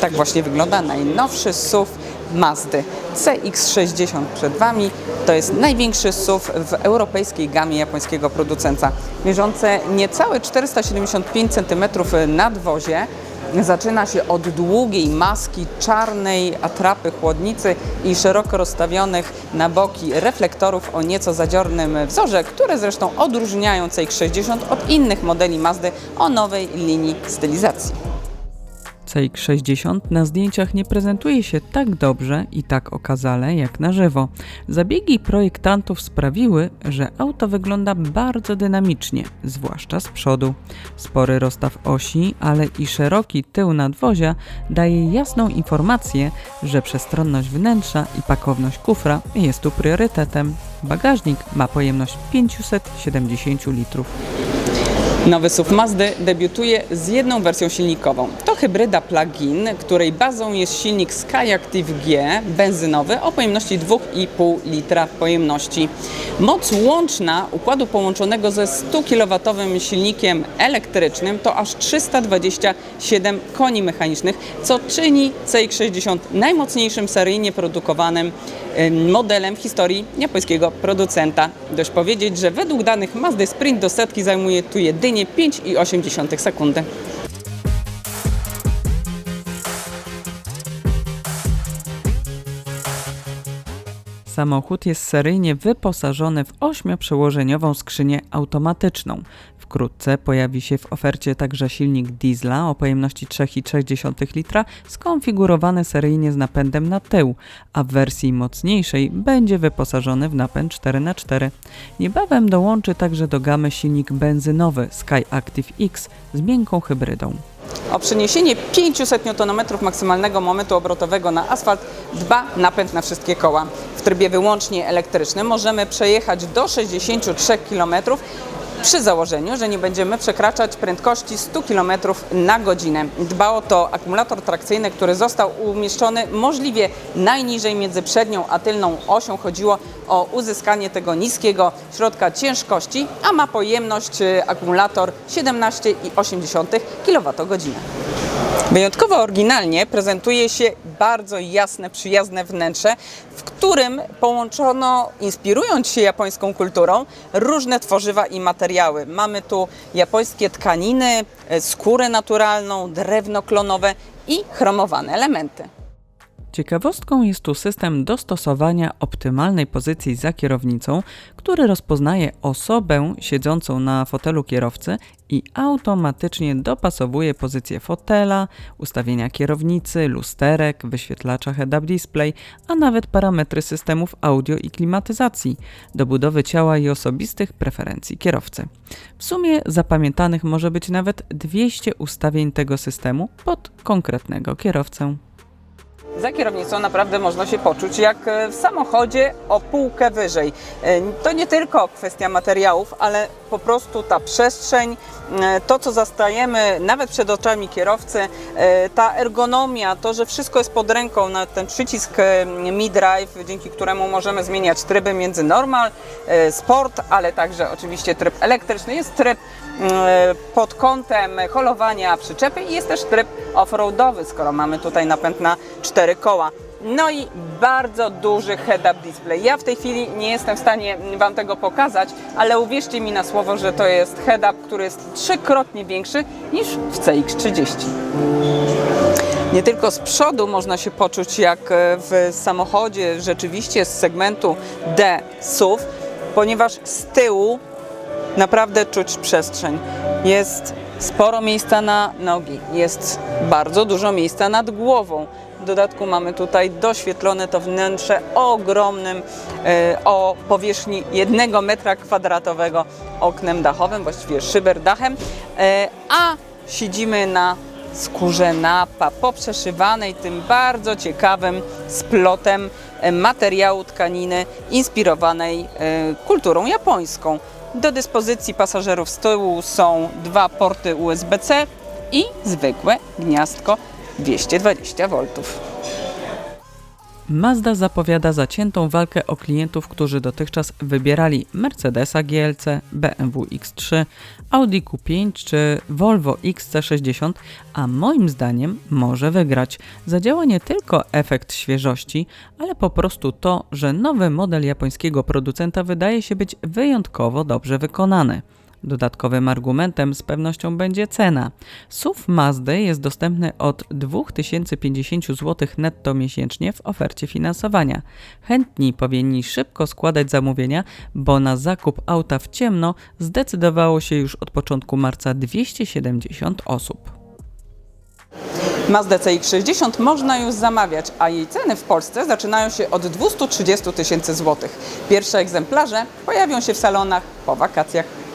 Tak właśnie wygląda najnowszy SUV Mazdy CX-60 przed Wami. To jest największy SUV w europejskiej gamie japońskiego producenta. Mierzące niecałe 475 cm nadwozie. Zaczyna się od długiej maski czarnej atrapy chłodnicy i szeroko rozstawionych na boki reflektorów o nieco zadziornym wzorze, które zresztą odróżniają CX-60 od innych modeli Mazdy o nowej linii stylizacji. CX-60 na zdjęciach nie prezentuje się tak dobrze i tak okazale jak na żywo. Zabiegi projektantów sprawiły, że auto wygląda bardzo dynamicznie, zwłaszcza z przodu. Spory rozstaw osi, ale i szeroki tył nadwozia daje jasną informację, że przestronność wnętrza i pakowność kufra jest tu priorytetem. Bagażnik ma pojemność 570 litrów. Nowy SUV Mazdy debiutuje z jedną wersją silnikową. To hybryda plug-in, której bazą jest silnik Skyactiv G benzynowy o pojemności 2,5 litra pojemności. Moc łączna układu połączonego ze 100 kW silnikiem elektrycznym to aż 327 koni mechanicznych, co czyni CX-60 najmocniejszym seryjnie produkowanym modelem w historii japońskiego producenta. Dość powiedzieć, że według danych Mazdy sprint do setki zajmuje tu jedynie 5,8 sekundy. Samochód jest seryjnie wyposażony w ośmioprzełożeniową skrzynię automatyczną. Wkrótce pojawi się w ofercie także silnik diesla o pojemności 3,3 litra, skonfigurowany seryjnie z napędem na tył, a w wersji mocniejszej będzie wyposażony w napęd 4x4. Niebawem dołączy także do gamy silnik benzynowy Skyactiv X z miękką hybrydą. O przeniesienie 500 Nm maksymalnego momentu obrotowego na asfalt dba napęd na wszystkie koła. W trybie wyłącznie elektrycznym możemy przejechać do 63 km przy założeniu, że nie będziemy przekraczać prędkości 100 km na godzinę. Dba o to akumulator trakcyjny, który został umieszczony możliwie najniżej między przednią a tylną osią. Chodziło o uzyskanie tego niskiego środka ciężkości, a ma pojemność y, akumulator 17,8 kWh. Wyjątkowo oryginalnie prezentuje się bardzo jasne, przyjazne wnętrze, w którym połączono, inspirując się japońską kulturą, różne tworzywa i materiały. Mamy tu japońskie tkaniny, e, skórę naturalną, drewno klonowe i chromowane elementy. Ciekawostką jest tu system dostosowania optymalnej pozycji za kierownicą, który rozpoznaje osobę siedzącą na fotelu kierowcy i automatycznie dopasowuje pozycję fotela, ustawienia kierownicy, lusterek, wyświetlacza head-up display, a nawet parametry systemów audio i klimatyzacji do budowy ciała i osobistych preferencji kierowcy. W sumie zapamiętanych może być nawet 200 ustawień tego systemu pod konkretnego kierowcę. Za kierownicą naprawdę można się poczuć jak e, w samochodzie o półkę wyżej. E, To nie tylko kwestia materiałów, ale po prostu ta przestrzeń, e, to co zastajemy nawet przed oczami kierowcy, ta ergonomia, to, że wszystko jest pod ręką, na ten przycisk e, Mi Drive, dzięki któremu możemy zmieniać tryby między normal, sport, ale także oczywiście tryb elektryczny. Jest tryb pod kątem holowania przyczepy i jest też tryb offroadowy, skoro mamy tutaj napęd na cztery koła. No i bardzo duży head-up display. Ja w tej chwili nie jestem w stanie Wam tego pokazać, ale uwierzcie mi na słowo, że to jest head-up, który jest trzykrotnie większy niż w CX-30. Nie tylko z przodu można się poczuć jak e, w samochodzie rzeczywiście z segmentu D SUV, ponieważ z tyłu naprawdę czuć przestrzeń. Jest sporo miejsca na nogi, jest bardzo dużo miejsca nad głową. W dodatku mamy tutaj doświetlone to wnętrze ogromnym, e, o powierzchni jednego metra kwadratowego oknem dachowym, właściwie szyberdachem, e, a siedzimy na skórze napa poprzeszywanej tym bardzo ciekawym splotem e, materiału tkaniny inspirowanej kulturą japońską. Do dyspozycji pasażerów z tyłu są dwa porty USB-C i zwykłe gniazdko 220 V. Mazda zapowiada zaciętą walkę o klientów, którzy dotychczas wybierali Mercedesa GLC, BMW X3, Audi Q5 czy Volvo XC60, a moim zdaniem może wygrać. Zadziała nie tylko efekt świeżości, ale po prostu to, że nowy model japońskiego producenta wydaje się być wyjątkowo dobrze wykonany. Dodatkowym argumentem z pewnością będzie cena. SUV Mazdy jest dostępny od 2050 zł netto miesięcznie w ofercie finansowania. Chętni powinni szybko składać zamówienia, bo na zakup auta w ciemno zdecydowało się już od początku marca 270 osób. Mazda CX-60 można już zamawiać, a jej ceny w Polsce zaczynają się od 230 tysięcy złotych. Pierwsze egzemplarze pojawią się w salonach po wakacjach.